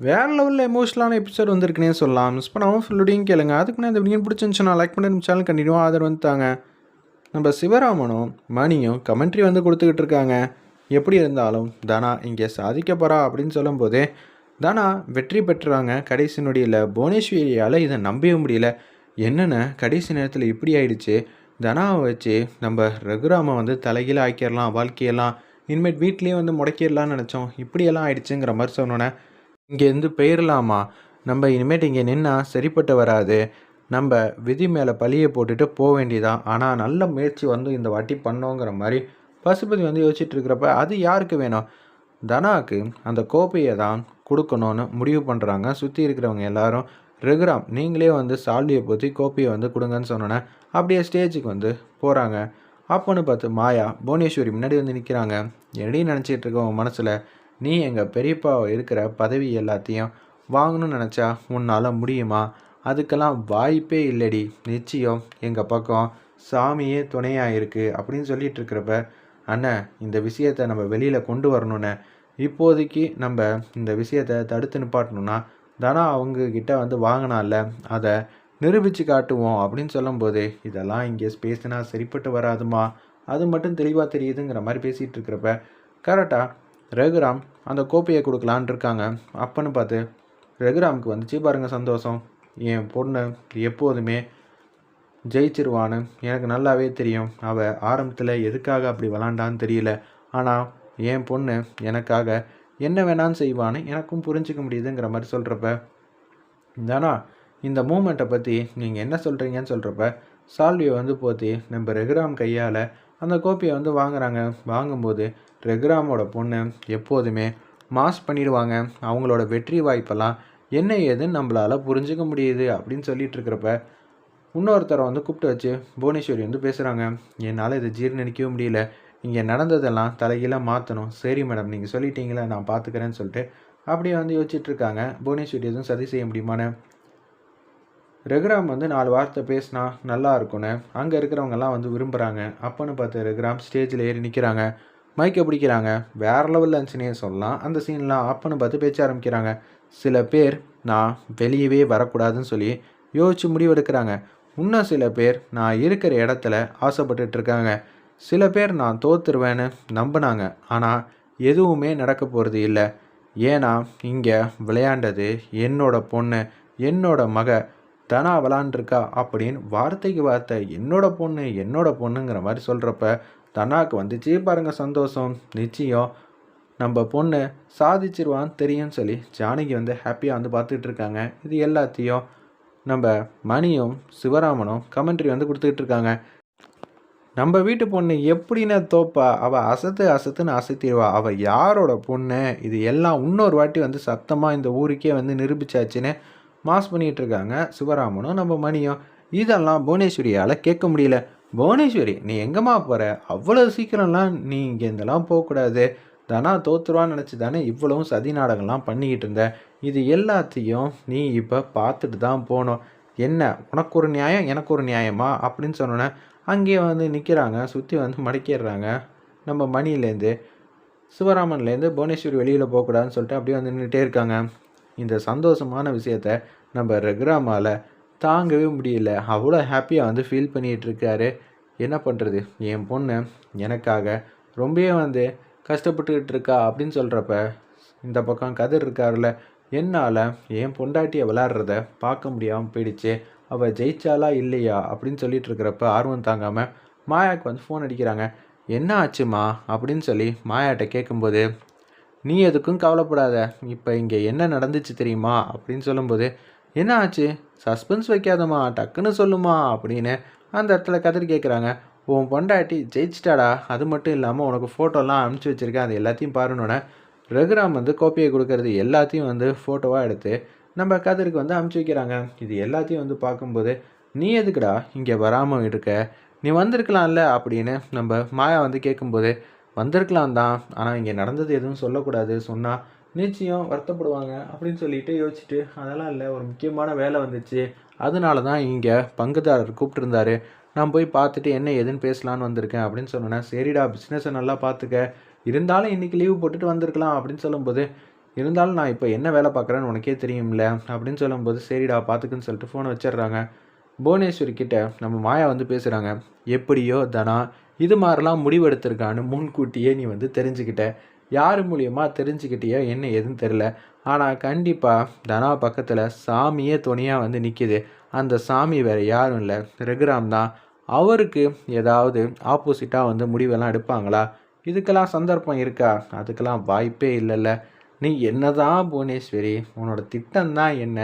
வேறு லெவலில் எமோஷனலான எபிசோட் வந்திருக்குனே சொல்லலாம். மிஸ் பண்ணாமல் ஃபுல்லுடையும் கேளுங்க. அதுக்கு நான் இந்த வீடியோ பிடிச்சிருந்துச்சுன்னா லைக் பண்ணி நம்ம சேனல் கண்டினியூவாக ஆதரவு வந்துட்டாங்க நம்ம சிவராமனும் மணியும் கமெண்ட்ரி வந்து கொடுத்துக்கிட்டு இருக்காங்க. எப்படி இருந்தாலும் தனா இங்கே சாதிக்க போகிறா அப்படின்னு சொல்லும்போதே தனா வெற்றி பெற்றுறாங்க கடைசி நொடியில் புவனேஸ்வரியால் இதை நம்பவே முடியல. என்னென்ன? கடைசி நேரத்தில் இப்படி ஆயிடுச்சு. தனாவை வச்சு நம்ம ரகுராமை வந்து தலைகீழ ஆக்கிடலாம் வாழ்க்கையெல்லாம் இனிமேட் வீட்லேயே வந்து முடக்கிடலாம்னு நினச்சோம். இப்படியெல்லாம் ஆயிடுச்சுங்கிற மாதிரி சொன்னோன்னே இங்கேருந்து போயிடலாமா நம்ம இனிமேட்டு இங்கே நின்னா சரிப்பட்டு வராது. நம்ம விதி மேலே பழியை போட்டுட்டு போக வேண்டியதான் ஆனால் நல்ல முயற்சி வந்து இந்த வாட்டி பண்ணோங்கிற மாதிரி பசுபதி வந்து யோசிச்சுட்டு இருக்கிறப்ப அது யாருக்கு வேணும்? தனாக்கு அந்த கோப்பையை தான் கொடுக்கணும்னு முடிவு பண்ணுறாங்க சுற்றி இருக்கிறவங்க எல்லாரும் ரகுராம் நீங்களே வந்து சால்வியை பற்றி கோப்பையை வந்து கொடுங்கன்னு சொன்னோன்னே அப்படியே ஸ்டேஜுக்கு வந்து போகிறாங்க அப்போன்னு பார்த்து மாயா புவனேஸ்வரி முன்னாடி வந்து நிற்கிறாங்க என்னடி நினச்சிட்டு இருக்க உன் மனசில்? நீ எங்கள் பெரியப்பா இருக்கிற பதவி எல்லாத்தையும் வாங்கணும்னு நினச்சா உன்னால் முடியுமா? அதுக்கெல்லாம் வாய்ப்பே இல்லடி. நிச்சயம் எங்கள் பக்கம் சாமியே துணையாக இருக்குது அப்படின்னு சொல்லிட்டு இருக்கிறப்ப அண்ணன் இந்த விஷயத்தை நம்ம வெளியில் கொண்டு வரணுண்ணே இப்போதைக்கு நம்ம இந்த விஷயத்தை தடுத்து நிப்பாட்டணும்னா தனா அவங்கக்கிட்ட வந்து வாங்கினால அதை நிரூபித்து காட்டுவோம் அப்படின்னு சொல்லும்போது இதெல்லாம் இங்கே பேசினா சரிப்பட்டு வராதுமா? அது மட்டும் தெளிவாக தெரியுதுங்கிற மாதிரி பேசிகிட்டு இருக்கிறப்ப கரெக்டாக ரகுராம் அந்த கோப்பையை கொடுக்கலான் இருக்காங்க. அப்பன்னு பார்த்து ரகுராமுக்கு வந்துச்சு பாருங்கள் சந்தோஷம். என் பொண்ணு எப்போதுமே ஜெயிச்சிருவான்னு எனக்கு நல்லாவே தெரியும். அவள் ஆரம்பத்தில் எதுக்காக அப்படி விளாண்டான்னு தெரியல. ஆனால் என் பொண்ணு எனக்காக என்ன வேணான்னு செய்வான்னு எனக்கும் புரிஞ்சிக்க முடியுதுங்கிற மாதிரி சொல்கிறப்ப தானா இந்த மூமெண்ட்டை பற்றி நீங்கள் என்ன சொல்கிறீங்கன்னு சொல்கிறப்ப சால்வியை வந்து போத்தி நம்ம ரகுராம் கையால் அந்த கோப்பியை வந்து வாங்குறாங்க. வாங்கும்போது ரெக்ராமோட பொண்ணு எப்போதுமே மாஸ் பண்ணிடுவாங்க. அவங்களோட வெற்றி வாய்ப்பெல்லாம் என்ன ஏதுன்னு நம்மளால் புரிஞ்சுக்க முடியுது அப்படின்னு சொல்லிட்டு இருக்கிறப்ப இன்னொருத்தரை வந்து கூப்பிட்டு வச்சு புவனேஸ்வரி வந்து பேசுகிறாங்க என்னால் இதை ஜீர்ணிக்கவே முடியல. இங்கே நடந்ததெல்லாம் தலைகீழாக மாற்றணும் சரி மேடம் நீங்கள் சொல்லிட்டீங்களே நான் பார்த்துக்கிறேன்னு சொல்லிட்டு அப்படியே வந்து யோசிச்சுட்ருக்காங்க புவனேஸ்வரி எதுவும் சதி செய்ய முடியுமான்னு ரகுராம் வந்து நாலு வார்த்தை பேசினா நல்லா இருக்கும்னு. அங்கே இருக்கிறவங்கெல்லாம் வந்து விரும்புகிறாங்க அப்போன்னு பார்த்து ரகுராம் ஸ்டேஜில் ஏறி நிற்கிறாங்க மைக்கை பிடிக்கிறாங்க. வேறு லெவலில் இருந்துச்சுன்னே சொல்லலாம். அந்த சீன்லாம் அப்பன்னு பார்த்து பேச்ச ஆரம்பிக்கிறாங்க. சில பேர் நான் வெளியவே வரக்கூடாதுன்னு சொல்லி யோசித்து முடிவெடுக்கிறாங்க. இன்னும் சில பேர் நான் இருக்கிற இடத்துல ஆசைப்பட்டுட்டு இருக்காங்க சில பேர் நான் தோத்துருவேன்னு நம்பினாங்க. ஆனால் எதுவுமே நடக்க போகிறது இல்லை. ஏன்னா இங்கே விளையாண்டது என்னோட பொண்ணு என்னோட மக தனா விளாண்டுருக்கா அப்படின்னு வார்த்தைக்கு வார்த்தை என்னோட பொண்ணு என்னோட பொண்ணுங்கிற மாதிரி சொல்கிறப்ப தனாக்கு வந்துச்சு பாருங்க சந்தோஷம் நிச்சயம். நம்ம பொண்ணு சாதிச்சிருவான்னு தெரியும்னு சொல்லி ஜானகி வந்து ஹாப்பியாக வந்து பார்த்துட்டு இருக்காங்க. இது எல்லாத்தையும் நம்ம மணியும் சிவராமனும் கமெண்ட்ரி வந்து கொடுத்துக்கிட்டு இருக்காங்க. நம்ம வீட்டு பொண்ணு எப்படின்னு தோப்பா அவள் அசத்து அசத்துன்னு அசத்திடுவா. அவள் யாரோட பொண்ணு? இது எல்லாம் இன்னொரு வாட்டி வந்து சத்தமாக இந்த ஊருக்கே வந்து நிரூபிச்சாச்சுன்னு மாஸ் பண்ணிகிட்டு இருக்காங்க சிவராமனும் நம்ம மணியும். இதெல்லாம் புவனேஸ்வரியால் கேட்க முடியல. புவனேஸ்வரி நீ எங்கம்மா போகிற அவ்வளோ சீக்கிரம்லாம் நீ இங்கே இதெல்லாம் போகக்கூடாது. தானா தோத்துருவான்னு நினச்சி தானே இவ்வளவும் சதி நாடகம்லாம் பண்ணிக்கிட்டு இருந்த. இது எல்லாத்தையும் நீ இப்போ பார்த்துட்டு தான் போகணும். என்ன உனக்கு ஒரு நியாயம் எனக்கு ஒரு நியாயமா? அப்படின்னு சொன்னோன்னே அங்கேயே வந்து நிற்கிறாங்க சுற்றி வந்து மடக்கிடுறாங்க நம்ம மணிலேருந்து சிவராமன்லேருந்து புவனேஸ்வரி வெளியில் போகக்கூடாதுன்னு சொல்லிட்டு அப்படியே வந்து நின்றுட்டே இருக்காங்க. இந்த சந்தோஷமான விஷயத்த நம்ம ரகுராமால் தாங்கவே முடியல. அவ்வளோ ஹாப்பியாக வந்து ஃபீல் பண்ணிகிட்டு இருக்காரு என்ன பண்ணுறது என் பொண்ணு எனக்காக ரொம்பவே வந்து கஷ்டப்பட்டுக்கிட்டு இருக்கா அப்படின்னு சொல்கிறப்ப இந்த பக்கம் கதிர் இருக்கார்ல என்னால் என் பொண்டாட்டியை விளாட்றத பார்க்க முடியாமல் போயிடுச்சு. அவள் ஜெயிச்சாலா இல்லையா அப்படின்னு சொல்லிட்டு இருக்கிறப்ப ஆர்வம் தாங்காமல் மாயாவுக்கு வந்து ஃபோன் அடிக்கிறாங்க. என்ன ஆச்சுமா? அப்படின்னு சொல்லி மாயாட்ட கேட்கும்போது நீ எதுக்கும் கவலைப்படாத. இப்போ இங்கே என்ன நடந்துச்சு தெரியுமா? அப்படின்னு சொல்லும்போது என்ன ஆச்சு? சஸ்பென்ஸ் வைக்காதம்மா டக்குன்னு சொல்லுமா அப்படின்னு அந்த இடத்துல கதிர் கேட்குறாங்க உன் பொண்டாட்டி ஜெயிச்சிட்டாடா. அது மட்டும் இல்லாமல் உனக்கு ஃபோட்டோலாம் அனுப்பிச்சி வச்சுருக்கேன். அது எல்லாத்தையும் பாருன்னொன்னே ரகுராம் வந்து கோப்பியை கொடுக்கறது எல்லாத்தையும் வந்து ஃபோட்டோவாக எடுத்து நம்ம கதிருக்கு வந்து அமுச்சு வைக்கிறாங்க. இது எல்லாத்தையும் வந்து பார்க்கும்போது நீ எதுக்குடா இங்கே வராமல் இருக்க? நீ வந்திருக்கலாம்ல? அப்படின்னு நம்ம மாயா வந்து கேட்கும்போது வந்திருக்கலாம் தான் ஆனால் இங்கே நடந்தது எதுவும் சொல்லக்கூடாது. சொன்னால் நிச்சயம் வருத்தப்படுவாங்க அப்படின்னு சொல்லிட்டு யோசிச்சுட்டு அதெல்லாம் இல்லை ஒரு முக்கியமான வேலை வந்துச்சு. அதனால தான் இங்கே பங்குதாரர் கூப்பிட்டுருந்தாரு. நான் போய் பார்த்துட்டு என்ன ஏதுன்னு பேசலான்னு வந்திருக்கேன் அப்படின்னு சொன்னேன் சரிடா பிஸ்னஸை நல்லா பார்த்துக்க. இருந்தாலும் இன்றைக்கி லீவு போட்டுட்டு வந்திருக்கலாம் அப்படின்னு சொல்லும்போது இருந்தாலும் நான் இப்போ என்ன வேலை பார்க்குறேன்னு உனக்கே தெரியும்ல அப்படின்னு சொல்லும்போது சரிடா பார்த்துக்குன்னு சொல்லிட்டு ஃபோனை வச்சிடுறாங்க. புவனேஸ்வரி கிட்ட நம்ம மாயா வந்து பேசுகிறாங்க எப்படியோ தனா இது மாதிரிலாம் முடிவெடுத்திருக்கான்னு முன்கூட்டியே நீ வந்து தெரிஞ்சுக்கிட்ட. யார் மூலியமாக தெரிஞ்சுக்கிட்டியோ என்ன எதுன்னு தெரில ஆனால் கண்டிப்பாக தனா பக்கத்தில் சாமியே துணையாக வந்து நிற்கிது அந்த சாமி வேறு யாரும் இல்லை. ரகுராம் தான். அவருக்கு ஏதாவது ஆப்போசிட்டாக வந்து முடிவெல்லாம் எடுப்பாங்களா? இதுக்கெல்லாம் சந்தர்ப்பம் இருக்கா? அதுக்கெல்லாம் வாய்ப்பே இல்லைல்ல. நீ என்ன தான் புவனேஸ்வரி உன்னோட திட்டம் தான் என்ன?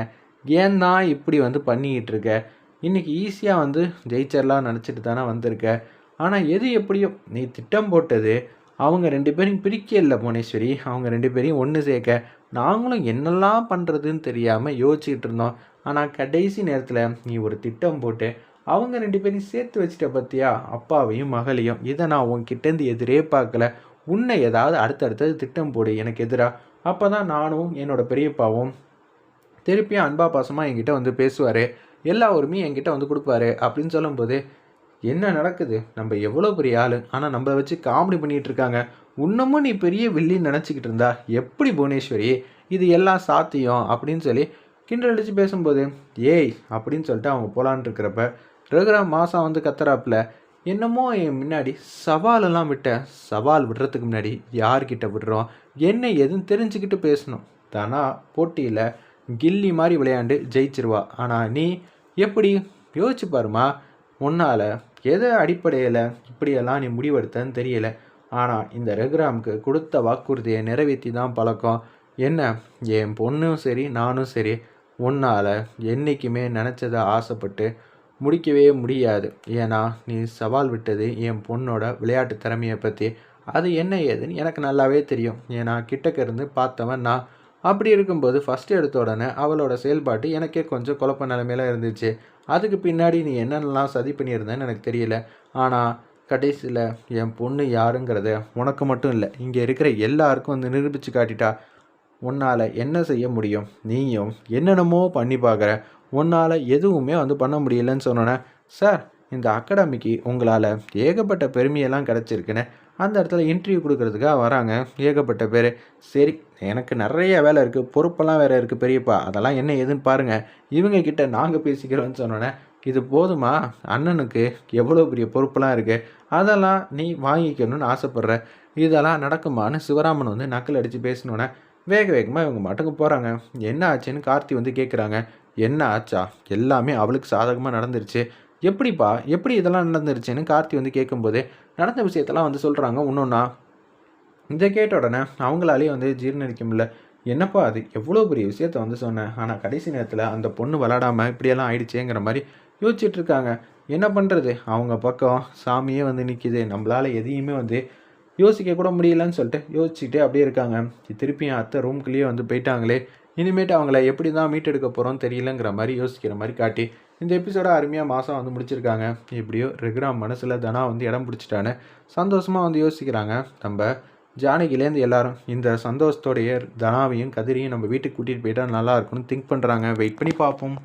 ஏன் தான் இப்படி வந்து பண்ணிக்கிட்டு இருக்க? இன்றைக்கி ஈஸியாக வந்து ஜெயிச்சர்லாம் நினச்சிட்டு தானே வந்திருக்க? ஆனால் எது எப்படியோ நீ திட்டம் போட்டது அவங்க ரெண்டு பேரையும் பிரிக்க இல்லை புவனேஸ்வரி. அவங்க ரெண்டு பேரையும் ஒன்று சேர்க்க. நாங்களும் என்னெல்லாம் பண்ணுறதுன்னு தெரியாமல் யோசிச்சுக்கிட்டு இருந்தோம். ஆனால் கடைசி நேரத்தில் நீ ஒரு திட்டம் போட்டு அவங்க ரெண்டு பேரையும் சேர்த்து வச்சிட்ட பற்றியா அப்பாவையும் மகளையும். இதை நான் உன்கிட்டேருந்து எதிரே பார்க்கல. உன்னை ஏதாவது அடுத்தடுத்தது திட்டம் போடு. எனக்கு எதிராக அப்போ தான் நானும் என்னோட பெரியப்பாவும் திருப்பியும் அன்பா பாசமாக என்கிட்ட வந்து பேசுவார். எல்லா உரிமையும் என்கிட்ட வந்து கொடுப்பாரு அப்படின்னு சொல்லும்போது என்ன நடக்குது? நம்ம எவ்வளோ பெரிய ஆள்? ஆனால் நம்மளை வச்சு காமெடி பண்ணிகிட்டு இருக்காங்க. இன்னமும் நீ பெரிய வில்லின்னு நினச்சிக்கிட்டு இருந்தா எப்படி புவனேஸ்வரி? இது எல்லாம் சாத்தியம் அப்படின்னு சொல்லி கிண்டல் அடித்து பேசும்போது ஏய் அப்படின்னு சொல்லிட்டு அவங்க போலான் இருக்கிறப்ப ரகுராம் மாதம் வந்து கத்துறாப்புல என்னமோ என் முன்னாடி சவாலெல்லாம் விட்ட சவால் விடுறதுக்கு முன்னாடி யார்கிட்ட விடுறோம்? என்ன எதுன்னு தெரிஞ்சுக்கிட்டு பேசணும். தானா போட்டியில் கில்லி மாதிரி விளையாண்டு ஜெயிச்சிருவா. ஆனால் நீ எப்படி? யோசிச்சு பாருமா உன்னால் எது அடிப்படையில் இப்படியெல்லாம் நீ முடிவெடுத்தன்னு தெரியல. ஆனால் இந்த ரகுராமுக்கு கொடுத்த வாக்குறுதியை நிறைவேற்றி தான் பழக்கம். என்ன? என் பொண்ணும் சரி நானும் சரி. உன்னால் என்றைக்குமே நினச்சதை ஆசைப்பட்டு முடிக்கவே முடியாது. ஏன்னா நீ சவால் விட்டது என் பொண்ணோட விளையாட்டு திறமையை பற்றி அது என்ன ஏதுன்னு எனக்கு நல்லாவே தெரியும். ஏன்னா கிட்டக்க இருந்து பார்த்தவன் நான். அப்படி இருக்கும்போது ஃபஸ்ட்டு எடுத்த உடனே அவளோட செயல்பாட்டு எனக்கே கொஞ்சம் குழப்ப நிலைமையில இருந்துச்சு. அதுக்கு பின்னாடி நீ என்னென்னலாம் சதி பண்ணியிருந்தேன்னு எனக்கு தெரியல. ஆனால் கடைசியில் என் பொண்ணு யாருங்கிறத உனக்கு மட்டும் இல்லை இங்கே இருக்கிற எல்லாருக்கும் வந்து நிரூபித்து காட்டிட்டா. உன்னால் என்ன செய்ய முடியும்? நீயும் என்னென்னமோ பண்ணி பார்க்குற உன்னால் எதுவுமே வந்து பண்ண முடியலன்னு சொன்னோன்னே சார் இந்த அகாடமிக்கு உங்களால் ஏகப்பட்ட பெருமையெல்லாம் கிடச்சிருக்குன்னு அந்த இடத்துல இன்டர்வியூ கொடுக்கறதுக்காக வராங்க. ஏகப்பட்ட பேர். சரி எனக்கு நிறைய வேலை இருக்குது பொறுப்பெல்லாம் வேறு இருக்குது பெரியப்பா. அதெல்லாம் என்ன ஏதுன்னு பாருங்கள் இவங்கக்கிட்ட நாங்கள் பேசிக்கிறோன்னு சொன்னோன்னே இது போதுமா? அண்ணனுக்கு எவ்வளோ பெரிய பொறுப்பெல்லாம் இருக்குது அதெல்லாம் நீ வாங்கிக்கணும்னு ஆசைப்பட்ற. இதெல்லாம் நடக்குமான்னு சிவராமன் வந்து நக்கல் அடித்து பேசினோன்னே வேக வேகமாக இவங்க மட்டுக்கு போகிறாங்க என்ன ஆச்சுன்னு கார்த்தி வந்து கேட்குறாங்க என்ன ஆச்சா? எல்லாமே அவளுக்கு சாதகமாக நடந்துருச்சு. எப்படிப்பா? எப்படி இதெல்லாம் நடந்துருச்சுன்னு கார்த்தி வந்து கேட்கும்போது நடந்த விஷயத்தெல்லாம் வந்து சொல்கிறாங்க இன்னொன்னா இதை கேட்ட உடனே அவங்களாலேயே வந்து ஜீர்ணிக்க முடியல. என்னப்பா அது? எவ்வளோ பெரிய விஷயத்த வந்து சொன்னேன் ஆனால் கடைசி நேரத்தில் அந்த பொண்ணு விளாடாமல் இப்படியெல்லாம் ஆயிடுச்சேங்கிற மாதிரி யோசிச்சுட்டு இருக்காங்க. என்ன பண்ணுறது அவங்க பக்கம் சாமியே வந்து நிற்கிது நம்மளால் எதையுமே வந்து யோசிக்க கூட முடியலன்னு சொல்லிட்டு யோசிச்சுட்டே அப்படியே இருக்காங்க. திருப்பியும் அத்தை ரூம்குள்ளேயே வந்து போயிட்டாங்களே. இனிமேட்டு அவங்கள எப்படி தான் மீட்டெடுக்க போகிறோம் தெரியலங்கிற மாதிரி யோசிக்கிற மாதிரி காட்டி இந்த எபிசோட அருமையாக மாதம் வந்து முடிச்சிருக்காங்க. எப்படியோ ரெகுராம் மனசில் தனா வந்து இடம் பிடிச்சிட்டான்னு சந்தோஷமாக வந்து யோசிக்கிறாங்க. நம்ம ஜானகிலேருந்து எல்லாரும் இந்த சந்தோஷத்தோடைய தனாவையும் கதிரையும் நம்ம வீட்டுக்கு கூட்டிகிட்டு போயிட்டால் நல்லா இருக்கும்னு திங்க் பண்ணுறாங்க வெயிட் பண்ணி பார்ப்போம்.